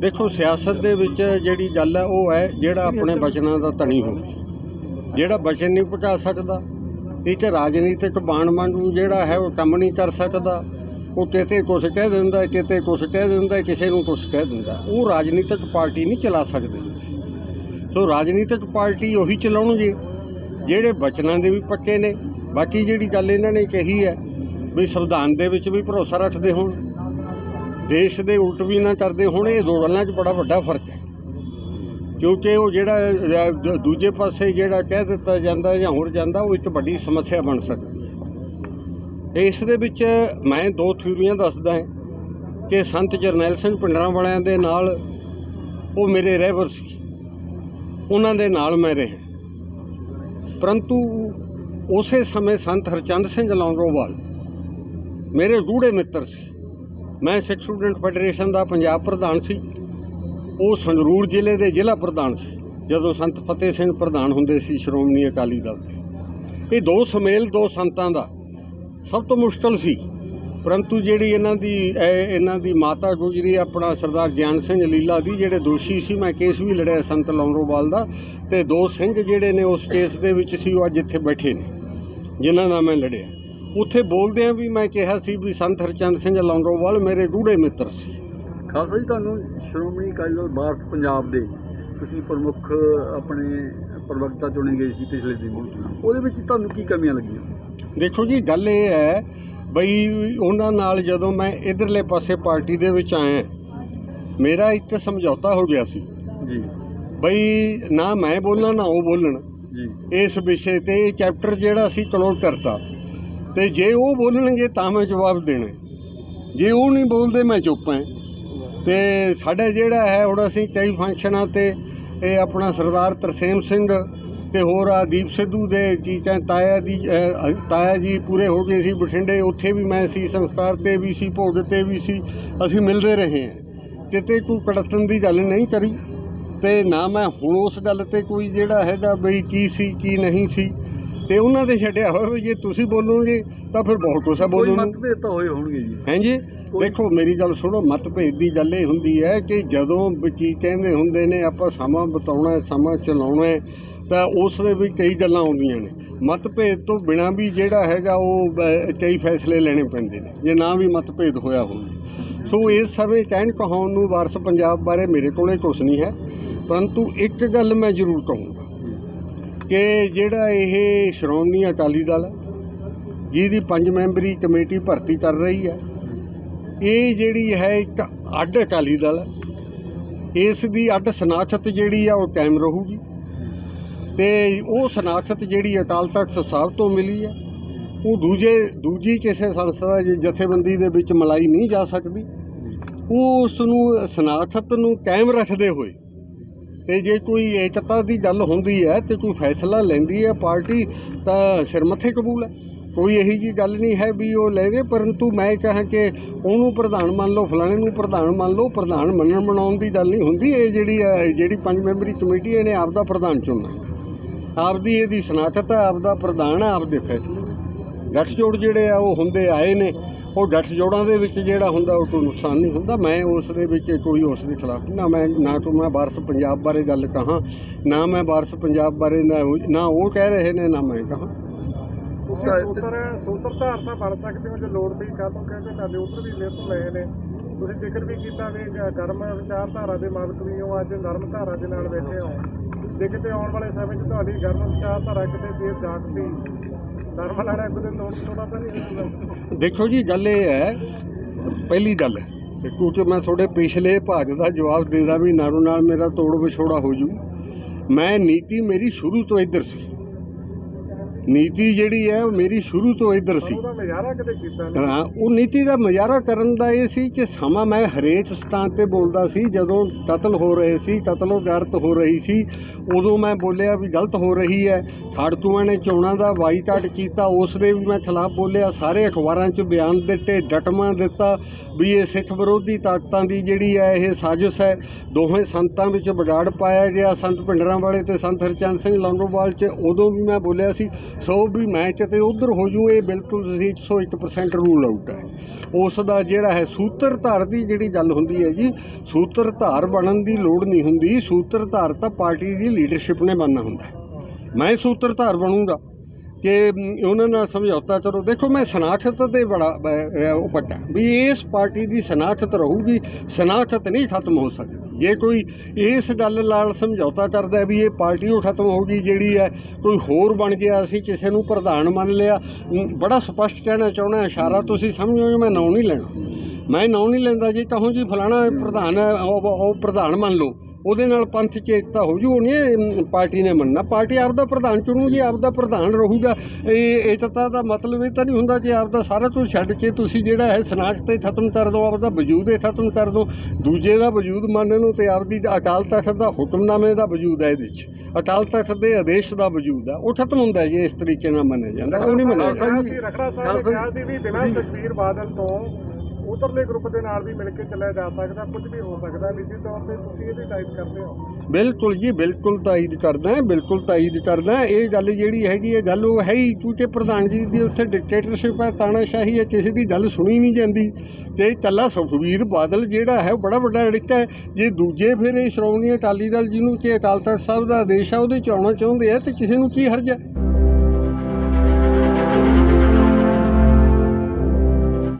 ਦੇਖੋ, ਸਿਆਸਤ ਦੇ ਵਿੱਚ ਜਿਹੜੀ ਗੱਲ ਹੈ, ਉਹ ਹੈ ਜਿਹੜਾ ਆਪਣੇ ਬਚਨਾਂ ਦਾ ਧਣੀ ਹੋਵੇ। ਜਿਹੜਾ ਬਚਨ ਨਹੀਂ ਪਹੁੰਚਾ ਸਕਦਾ ਇਹ ਤੇ ਰਾਜਨੀਤਿਕ ਬਾਣ ਮੰਡੂ ਜਿਹੜਾ ਹੈ, ਉਹ ਕੰਮ ਨਹੀਂ ਕਰ ਸਕਦਾ। ਉਹ ਕਿਤੇ ਕੁਛ ਕਹਿ ਦਿੰਦਾ, ਕਿਤੇ ਕੁਛ ਕਹਿ ਦਿੰਦਾ, ਕਿਸੇ ਨੂੰ ਕੁਛ ਕਹਿ ਦਿੰਦਾ। ਉਹ ਰਾਜਨੀਤਿਕ ਪਾਰਟੀ ਨਹੀਂ ਚਲਾ ਸਕਦੇ। ਸੋ ਰਾਜਨੀਤਿਕ ਪਾਰਟੀ ਉਹੀ ਚਲਾਉਣਗੇ, ਜਿਹੜੇ ਬਚਨਾਂ ਦੇ ਵੀ ਪੱਕੇ ਨੇ। ਬਾਕੀ ਜਿਹੜੀ ਗੱਲ ਇਹਨਾਂ ਨੇ ਕਹੀ ਹੈ, ਵੀ ਸੰਵਿਧਾਨ ਦੇ ਵਿੱਚ ਵੀ ਭਰੋਸਾ ਰੱਖਦੇ ਹੋਣ। ਦੇਸ਼ ਦੇ ਉਲਟ ਵੀ ਨਾ ਕਰਦੇ, ਹੋਣ ਇਹ ਦੋ ਗੱਲਾਂ 'ਚ ਬੜਾ ਵੱਡਾ ਫ਼ਰਕ ਹੈ। ਕਿਉਂਕਿ ਉਹ ਜਿਹੜਾ ਦੂਜੇ ਪਾਸੇ ਜਿਹੜਾ ਕਹਿ ਦਿੱਤਾ ਜਾਂਦਾ ਜਾਂ ਹੋਰ ਜਾਂਦਾ, ਉਹ ਇੱਕ ਵੱਡੀ ਸਮੱਸਿਆ ਬਣ ਸਕਦੀ ਹੈ। ਇਸ ਦੇ ਵਿੱਚ ਮੈਂ ਦੋ ਥਿਊਰੀਆਂ ਦੱਸਦਾ ਹਾਂ ਕਿ ਸੰਤ ਜਰਨੈਲ ਸਿੰਘ ਪਿੰਡਰਾਂ ਵਾਲਿਆਂ ਦੇ ਨਾਲ ਉਹ ਮੇਰੇ ਰਹਿਬਰ ਸੀ। ਉਹਨਾਂ ਦੇ ਨਾਲ ਮੈਂ ਰਿਹਾ। ਪਰੰਤੂ ਉਸੇ ਸਮੇਂ ਸੰਤ ਹਰਚੰਦ ਸਿੰਘ ਲੌਂਗੋਵਾਲ ਮੇਰੇ ਗੂੜੇ ਮਿੱਤਰ ਸੀ। ਮੈਂ ਸਿੱਖ ਸਟੂਡੈਂਟ ਫੈਡਰੇਸ਼ਨ ਦਾ ਪੰਜਾਬ ਪ੍ਰਧਾਨ ਸੀ। ਉਹ ਸੰਗਰੂਰ ਜ਼ਿਲ੍ਹੇ ਦੇ ਜ਼ਿਲ੍ਹਾ ਪ੍ਰਧਾਨ ਸੀ। ਜਦੋਂ ਸੰਤ ਫਤਿਹ ਸਿੰਘ ਪ੍ਰਧਾਨ ਹੁੰਦੇ ਸੀ ਸ਼੍ਰੋਮਣੀ ਅਕਾਲੀ ਦਲ ਦੇ। ਇਹ ਦੋ ਸਮੇਲ, ਦੋ ਸੰਤਾਂ ਦਾ ਸਭ ਤੋਂ ਮੁਸ਼ਕਲ ਸੀ। ਪਰੰਤੂ ਜਿਹੜੀ ਇਹਨਾਂ ਦੀ, ਇਹ ਇਹਨਾਂ ਦੀ ਮਾਤਾ ਗੁਜਰੀ, ਆਪਣਾ ਸਰਦਾਰ ਗਿਆਨ ਸਿੰਘ ਲੀਲਾ ਦੀ ਜਿਹੜੇ ਦੋਸ਼ੀ ਸੀ, ਮੈਂ ਕੇਸ ਵੀ ਲੜਿਆ ਸੰਤ ਲੌਂਗੋਵਾਲ ਦਾ ਤੇ ਦੋ ਸਿੰਘ ਜਿਹੜੇ ਨੇ ਉਸ ਕੇਸ ਦੇ ਵਿੱਚ ਸੀ, ਉਹ ਅੱਜ ਇੱਥੇ ਬੈਠੇ ਨੇ, ਜਿਨ੍ਹਾਂ ਦਾ ਮੈਂ ਲੜਿਆ। ਉੱਥੇ ਬੋਲਦਿਆਂ ਵੀ ਮੈਂ ਕਿਹਾ ਸੀ ਵੀ ਸੰਤ ਹਰਚੰਦ ਸਿੰਘ ਲੌਂਗੋਵਾਲ ਮੇਰੇ ਗੂੜੇ ਮਿੱਤਰ ਸੀ। ਖਾਲਸਾ ਜੀ ਤੁਹਾਨੂੰ ਸ਼੍ਰੋਮਣੀ ਅਕਾਲੀ ਦਲ ਭਾਰਤ ਪੰਜਾਬ ਦੇ ਤੁਸੀਂ ਪ੍ਰਮੁੱਖ ਆਪਣੇ ਪ੍ਰਵਕਤਾ ਚੁਣੇ ਗਏ ਸੀ ਪਿਛਲੇ ਦਿਨ। ਉਹਦੇ ਵਿੱਚ ਤੁਹਾਨੂੰ ਕੀ ਕਮੀਆਂ ਲੱਗੀਆਂ? ਦੇਖੋ ਜੀ ਗੱਲ ਇਹ ਹੈ ਬਈ ਉਹਨਾਂ ਨਾਲ ਜਦੋਂ ਮੈਂ ਇਧਰਲੇ ਪਾਸੇ ਪਾਰਟੀ ਦੇ ਵਿੱਚ ਆਇਆ ਮੇਰਾ ਇੱਕ ਸਮਝੌਤਾ ਹੋ ਗਿਆ ਸੀ। ਜੀ। ਬਈ ਨਾ ਮੈਂ ਬੋਲਣਾ ਨਾ ਉਹ ਬੋਲਣ। ਜੀ। ਇਸ ਵਿਸ਼ੇ ਤੇ ਇਹ ਚੈਪਟਰ ਜਿਹੜਾ ਅਸੀਂ ਕਲੋਜ਼ ਕਰਤਾ। ਤੇ ਜੇ ਉਹ ਬੋਲਣਗੇ ਤਾਂ ਮੈਂ ਜਵਾਬ ਦੇਣਾ। ਜੇ ਉਹ ਨਹੀਂ ਬੋਲਦੇ ਮੈਂ ਚੁੱਪ ਹਾਂ। ਤੇ ਸਾਡਾ ਜਿਹੜਾ ਹੈ, ਹੁਣ ਅਸੀਂ ਕਈ ਫੰਕਸ਼ਨਾਂ ਤੇ ਇਹ ਆਪਣਾ ਸਰਦਾਰ ਤਰਸੇਮ ਸਿੰਘ ਤੇ ਹੋਰ ਆ ਦੀਪ ਸਿੱਧੂ ਦੇ ਕੀ ਕਹਿੰਦੇ ਤਾਇਆ ਦੀ ਤਾਇਆ ਜੀ ਪੂਰੇ ਹੋ ਗਏ ਸੀ ਬਠਿੰਡੇ, ਉੱਥੇ ਵੀ ਮੈਂ ਸੀ, ਸੰਸਕਾਰ ਤੇ ਵੀ ਸੀ, ਭੋਗ ਤੇ ਵੀ ਸੀ, ਅਸੀਂ ਮਿਲਦੇ ਰਹੇ ਹਾਂ। ਕਿਤੇ ਕੋਈ ਕੜਤਨ ਦੀ ਗੱਲ ਨਹੀਂ ਕਰੀ। ਤੇ ਨਾ ਮੈਂ ਹੁਣ ਉਸ ਗੱਲ ਤੇ ਕੋਈ ਜਿਹੜਾ ਹੈਗਾ ਬਈ ਕੀ ਸੀ, ਕੀ ਨਹੀਂ ਸੀ। ਤੇ ਉਹਨਾਂ ਦੇ ਛੱਡਿਆ ਹੋਇਆ ਵੀ ਜੇ ਤੁਸੀਂ ਬੋਲੋਗੇ ਤਾਂ ਫਿਰ ਬਹੁਤ ਕੁਛ ਆ ਕੋਈ ਬੋਲਣ ਮਤਭੇਦ ਤਾਂ ਹੋਏ ਹੋਣਗੇ ਜੀ। ਹਾਂਜੀ ਦੇਖੋ ਮੇਰੀ ਗੱਲ ਸੁਣੋ ਮਤਭੇਦ ਦੀ ਗੱਲ ਇਹ ਹੁੰਦੀ ਹੈ ਕਿ ਜਦੋਂ ਵੀ ਕੀ ਕਹਿੰਦੇ ਹੁੰਦੇ ਨੇ ਆਪਾਂ ਸਮਾਂ ਬਤਾਉਣਾ ਹੈ, ਸਮਾਂ ਚਲਾਉਣਾ ਹੈ, ਤਾਂ ਉਸ ਦੇ ਵੀ ਕਈ ਗੱਲਾਂ ਆਉਂਦੀਆਂ ਨੇ। ਮਤਭੇਦ ਤੋਂ ਬਿਨਾ ਵੀ ਜਿਹੜਾ ਹੈਗਾ ਉਹ ਅਹ, ਕਈ ਫੈਸਲੇ ਲੈਣੇ ਪੈਂਦੇ ਨੇ ਜੇ ਨਾ ਵੀ ਮਤਭੇਦ ਹੋਇਆ ਹੋਵੇ। ਸੋ ਇਸ ਸਮੇਂ ਕਹਿਣ ਕਹਾਉਣ ਨੂੰ ਵਾਰਸ ਪੰਜਾਬ ਬਾਰੇ ਮੇਰੇ ਕੋਲੇ ਕੁਝ ਨਹੀਂ ਹੈ ਪਰੰਤੂ ਇੱਕ ਗੱਲ ਮੈਂ ਜ਼ਰੂਰ ਕਹੂੰਗਾ। ਕਿ ਜਿਹੜਾ ਇਹ ਸ਼੍ਰੋਮਣੀ ਅਕਾਲੀ ਦਲ ਹੈ, ਜਿਹਦੀ ਪੰਜ ਮੈਂਬਰੀ ਕਮੇਟੀ ਭਰਤੀ ਕਰ ਰਹੀ ਹੈ ਇਹ ਜਿਹੜੀ ਹੈ ਇੱਕ ਅੱਡ ਅਕਾਲੀ ਦਲ ਹੈ। ਇਸ ਦੀ ਅੱਡ ਸਨਾਖਤ ਜਿਹੜੀ ਆ ਉਹ ਕਾਇਮ ਰਹੂਗੀ। ਤੇ ਉਹ ਸਨਾਖਤ ਜਿਹੜੀ ਅਕਾਲ ਤਖਤ ਸਾਹਿਬ ਤੋਂ ਮਿਲੀ ਹੈ ਉਹ ਦੂਜੇ ਦੂਜੀ ਕਿਸੇ ਸੰਸਥਾ ਜਥੇਬੰਦੀ ਦੇ ਵਿੱਚ ਮਲਾਈ ਨਹੀਂ ਜਾ ਸਕਦੀ। ਉਹ ਉਸ ਨੂੰ ਸਨਾਖਤ ਨੂੰ ਕਾਇਮ ਰੱਖਦੇ ਹੋਏ ਤੇ ਜੇ ਕੋਈ ਏਕਤਾ ਦੀ ਗੱਲ ਹੁੰਦੀ ਹੈ ਤੇ ਕੋਈ ਫੈਸਲਾ ਲੈਂਦੀ ਹੈ ਪਾਰਟੀ, ਤਾਂ ਸਿਰ ਮੱਥੇ ਕਬੂਲ ਹੈ। ਕੋਈ ਇਹੀ ਜੀ ਗੱਲ ਨਹੀਂ ਹੈ ਵੀ ਉਹ ਲੈ ਦੇ, ਪਰੰਤੂ ਮੈਂ ਕਹਾਂ ਕਿ ਉਹਨੂੰ ਪ੍ਰਧਾਨ ਮੰਨ ਲਓ, ਫਲਾਣੇ ਨੂੰ ਪ੍ਰਧਾਨ ਮੰਨ ਲਓ, ਪ੍ਰਧਾਨ ਮੰਨਣ ਬਣਾਉਣ ਦੀ ਗੱਲ ਨਹੀਂ ਹੁੰਦੀ। ਇਹ ਜਿਹੜੀ ਹੈ ਜਿਹੜੀ ਪੰਜ ਮੈਂਬਰੀ ਕਮੇਟੀ ਇਹਨੇ ਆਪ ਦਾ ਪ੍ਰਧਾਨ ਚੁਣਨਾ ਆਪਦੀ ਇਹਦੀ ਸਨਾਖਤ ਹੈ ਆਪਦਾ ਪ੍ਰਧਾਨ ਹੈ, ਆਪਦੇ ਫੈਸਲੇ। ਗੱਠਜੋੜ ਜਿਹੜੇ ਆ, ਉਹ ਹੁੰਦੇ ਆਏ ਨੇ। ਉਹ ਗੱਠਜੋੜਾਂ ਦੇ ਵਿੱਚ ਜਿਹੜਾ ਹੁੰਦਾ ਉਹ ਕੋਈ ਨੁਕਸਾਨ ਨਹੀਂ ਹੁੰਦਾ। ਮੈਂ ਉਸ ਦੇ ਵਿੱਚ ਕੋਈ ਉਸ ਦੇ ਖਿਲਾਫ ਨਾ ਮੈਂ, ਨਾ ਕੋਈ ਮੈਂ ਵਾਰਸ ਪੰਜਾਬ ਬਾਰੇ ਗੱਲ ਕਹਾਂ, ਨਾ ਮੈਂ ਵਾਰਸ ਪੰਜਾਬ ਬਾਰੇ ਨਾ ਉਹ- ਕਹਿ ਰਹੇ ਨੇ, ਨਾ ਮੈਂ ਕਹਾਂ। ਤੁਸੀਂ ਸੂਤਰ ਸੂਤਰਧਾਰ ਤਾਂ ਬਣ ਸਕਦੇ ਹੋ, ਜੇ ਲੋੜ ਪਈ ਕੱਲ ਨੂੰ ਕਹਿੰਦੇ ਤੁਹਾਡੇ ਉੱਧਰ ਵੀ ਲਿਸਟ ਲਏ ਨੇ। ਤੁਸੀਂ ਜ਼ਿਕਰ ਵੀ ਕੀਤਾ ਵੀ ਗਰਮ ਵਿਚਾਰਧਾਰਾ ਦੇ ਮਾਲਕ ਵੀ ਹੋ, ਅੱਜ ਨਰਮ ਧਾਰਾ ਦੇ ਨਾਲ ਬੈਠੇ ਹੋ। ਜੇ ਕਿਤੇ ਆਉਣ ਵਾਲੇ ਸਮੇਂ 'ਚ ਤੁਹਾਡੀ ਗਰਮ ਵਿਚਾਰਧਾਰਾ ਕਿਤੇ ਫੇਰ ਜਾਗਦੀ ਨਰਮ ਲੈਣਾ ਕਿਤੇ ਤੋੜ ਤੋੜਾ ਤਾਂ ਨਹੀਂ ਹੁੰਦਾ। ਦੇਖੋ ਜੀ, ਗੱਲ ਇਹ ਹੈ, ਪਹਿਲੀ ਗੱਲ ਕਿਉਂਕਿ ਮੈਂ ਤੁਹਾਡੇ ਪਿਛਲੇ ਭਾਗ ਦਾ ਜਵਾਬ ਦੇਦਾ ਵੀ ਨਾਲੋਂ ਨਾਲ ਮੇਰਾ ਤੋੜ ਵਿਛੋੜਾ ਹੋ ਜੂ। ਮੈਂ ਨੀਤੀ ਮੇਰੀ ਸ਼ੁਰੂ ਤੋਂ ਇੱਧਰ ਸੀ। ਨੀਤੀ ਜਿਹੜੀ ਹੈ ਉਹ ਮੇਰੀ ਸ਼ੁਰੂ ਤੋਂ ਇੱਧਰ ਸੀ। ਕਿਤੇ ਕੀਤਾ ਹਾਂ ਉਹ ਨੀਤੀ ਦਾ ਮੁਜ਼ਾਹਰਾ ਕਰਨ ਦਾ ਇਹ ਸੀ ਕਿ ਸਮਾਂ ਮੈਂ ਹਰੇਕ ਸਥਾਨ ਤੇ ਬੋਲਦਾ ਸੀ ਜਦੋਂ ਕਤਲ ਹੋ ਰਹੇ ਸੀ ਕਤਲੋ ਗਰਤ ਹੋ ਰਹੀ ਸੀ ਉਦੋਂ ਮੈਂ ਬੋਲਿਆ ਵੀ ਗਲਤ ਹੋ ਰਹੀ ਹੈ। ਖਾੜਕੂਆਂ ਨੇ ਚੋਣਾਂ ਦਾ ਬਾਈਕਾਟ ਕੀਤਾ ਉਸ ਦੇ ਵੀ ਮੈਂ ਖਿਲਾਫ ਬੋਲਿਆ ਸਾਰੇ ਅਖਬਾਰਾਂ 'ਚ ਬਿਆਨ ਦਿੱਤੇ ਡਟਮਾ ਦਿੱਤਾ ਵੀ ਇਹ ਸਿੱਖ ਵਿਰੋਧੀ ਤਾਕਤਾਂ ਦੀ ਜਿਹੜੀ ਹੈ ਇਹ ਸਾਜ਼ਿਸ਼ ਹੈ। ਦੋਵੇਂ ਸੰਤਾਂ ਵਿੱਚ ਵਿਗਾੜ ਪਾਇਆ ਗਿਆ ਸੰਤ ਭਿੰਡਰਾਂ ਵਾਲੇ ਤੇ ਸੰਤ ਹਰਚੰਦ ਸਿੰਘ ਲੌਂਗੋਵਾਲ 'ਚ। ਉਦੋਂ ਵੀ ਮੈਂ ਬੋਲਿਆ ਸੀ ਸੋ ਵੀ ਮੈਂ ਕਿਤੇ ਉਧਰ ਹੋ ਜੂ, ਇਹ ਬਿਲਕੁਲ ਤੁਸੀਂ 101% ਰੂਲ ਆਊਟ ਹੈ। ਉਸ ਦਾ ਜਿਹੜਾ ਹੈ ਸੂਤਰਧਾਰ ਦੀ ਜਿਹੜੀ ਗੱਲ ਹੁੰਦੀ ਹੈ ਜੀ ਸੂਤਰਧਾਰ ਬਣਨ ਦੀ ਲੋੜ ਨਹੀਂ ਹੁੰਦੀ। ਸੂਤਰਧਾਰ ਤਾਂ ਪਾਰਟੀ ਦੀ ਲੀਡਰਸ਼ਿਪ ਨੇ ਬਣਨਾ ਹੁੰਦਾ ਹੈ। ਮੈਂ ਸੂਤਰਧਾਰ ਬਣੂੰਗਾ ਕਿ ਉਹਨਾਂ ਨਾਲ ਸਮਝੌਤਾ ਕਰੋ। ਦੇਖੋ, ਮੈਂ ਸਨਾਖਤ ਤੇ ਬੜਾ ਉਹ ਪੱਕਾ ਵੀ ਇਸ ਪਾਰਟੀ ਦੀ ਸਨਾਖਤ ਰਹੂਗੀ, ਸਨਾਖਤ ਨਹੀਂ ਖਤਮ ਹੋ ਸਕਦੀ। ਜੇ ਕੋਈ ਇਸ ਗੱਲ ਨਾਲ ਸਮਝੌਤਾ ਕਰਦਾ ਵੀ ਇਹ ਪਾਰਟੀ ਉਹ ਖਤਮ ਹੋ ਗਈ ਜਿਹੜੀ ਹੈ, ਕੋਈ ਹੋਰ ਬਣ ਗਿਆ, ਅਸੀਂ ਕਿਸੇ ਨੂੰ ਪ੍ਰਧਾਨ ਮੰਨ ਲਿਆ ਬੜਾ ਸਪਸ਼ਟ ਕਹਿਣਾ ਚਾਹੁੰਦਾ, ਇਸ਼ਾਰਾ ਤੁਸੀਂ ਸਮਝੋਗੇ ਮੈਂ ਨਾਂ ਨਹੀਂ ਲੈਣਾ। ਮੈਂ ਨਾਂ ਨਹੀਂ ਲੈਂਦਾ ਜੀ, ਕਹੋ ਜੀ ਫਲਾਣਾ ਪ੍ਰਧਾਨ ਹੈ ਉਹ ਉਹ ਪ੍ਰਧਾਨ ਮੰਨ ਲਓ। ਉਹਦੇ ਨਾਲ ਪੰਥ ਚੇਤਤਾ ਹੋ ਜੂ ਉਹਨੇ ਪਾਰਟੀ ਨੇ ਮੰਨਣਾ। ਪਾਰਟੀ ਆਪਦਾ ਪ੍ਰਧਾਨ ਚੁਣੂ ਜੀ ਆਪਦਾ ਪ੍ਰਧਾਨ ਰਹੂਗਾ ਇਹ ਏਕਤਾ ਦਾ ਮਤਲਬ ਇਹ ਤਾਂ ਨਹੀਂ ਹੁੰਦਾ ਕਿ ਆਪਦਾ ਸਾਰਾ ਕੁਝ ਛੱਡ ਕੇ ਤੁਸੀਂ ਜਿਹੜਾ ਹੈ ਸਨਾਖਤ ਤੇ ਖਤਮ ਕਰ ਦਿਓ ਆਪਦਾ ਵਜੂਦ ਹੀ ਖਤਮ ਕਰ ਦਿਓ ਦੂਜੇ ਦਾ ਵਜੂਦ ਮੰਨ ਲਓ ਤੇ ਆਪਦੀ ਅਕਾਲ ਤਖਤ ਦਾ ਹੁਕਮਨਾਮੇ ਦਾ ਵਜੂਦ ਹੈ ਇਹਦੇ ਵਿੱਚ ਅਕਾਲ ਤਖਤ ਦੇ ਆਦੇਸ਼ ਦਾ ਵਜੂਦ ਹੈ ਉਹ ਖਤਮ ਹੁੰਦਾ ਹੈ ਜੇ ਇਸ ਤਰੀਕੇ ਨਾਲ ਮੰਨਿਆ ਜਾਂਦਾ ਉਹ ਨਹੀਂ ਮੰਨਿਆ ਜਾਂਦਾ। ਸੀ ਰਖੜਾ ਸਾਹਿਬ ਨੇ ਕਿਹਾ ਸੀ ਵੀ ਬਿਨਾਂ ਸੁਖਬੀਰ ਬਾਦਲ ਤੋਂ ਉਧਰਲੇ ਗਰੁੱਪ ਦੇ ਨਾਲ ਵੀ ਮਿਲ ਕੇ ਚੱਲਿਆ ਜਾ ਸਕਦਾ, ਕੁਝ ਵੀ ਹੋ ਸਕਦਾ, ਨਿੱਜੀ ਤੌਰ ਤੇ ਤੁਸੀਂ ਇਹਦੀ ਟਾਈਪ ਕਰਦੇ ਹੋ। ਬਿਲਕੁਲ ਜੀ, ਬਿਲਕੁਲ ਤਾਈਦ ਕਰਦਾ ਬਿਲਕੁਲ ਤਾਈਦ ਕਰਦਾ ਇਹ ਗੱਲ ਜਿਹੜੀ ਹੈਗੀ ਹੈ, ਗੱਲ ਉਹ ਹੈ ਹੀ, ਕਿਉਂਕਿ ਪ੍ਰਧਾਨ ਜੀ ਦੀ ਉੱਥੇ ਡਿਕਟੇਟਰਸ਼ਿਪ ਹੈ, ਤਾਨਾਸ਼ਾਹੀ ਹੈ, ਕਿਸੇ ਦੀ ਗੱਲ ਸੁਣੀ ਨਹੀਂ ਜਾਂਦੀ। ਤੇ ਇਕੱਲਾ ਸੁਖਬੀਰ ਬਾਦਲ ਜਿਹੜਾ ਹੈ, ਉਹ ਬੜਾ ਵੱਡਾ ਅੜਿੱਕਾ ਹੈ। ਜੇ ਦੂਜੇ ਫਿਰ ਇਹ ਸ਼੍ਰੋਮਣੀ ਅਕਾਲੀ ਦਲ ਜਿਹਨੂੰ ਕਿ ਅਕਾਲ ਤਖਤ ਸਾਹਿਬ ਦਾ ਆਦੇਸ਼ ਆ ਉਹਦੇ ਚ ਆਉਣਾ ਚਾਹੁੰਦੇ ਆ, ਤੇ ਕਿਸੇ ਨੂੰ ਕੀ ਹਰਜ ਹੈ?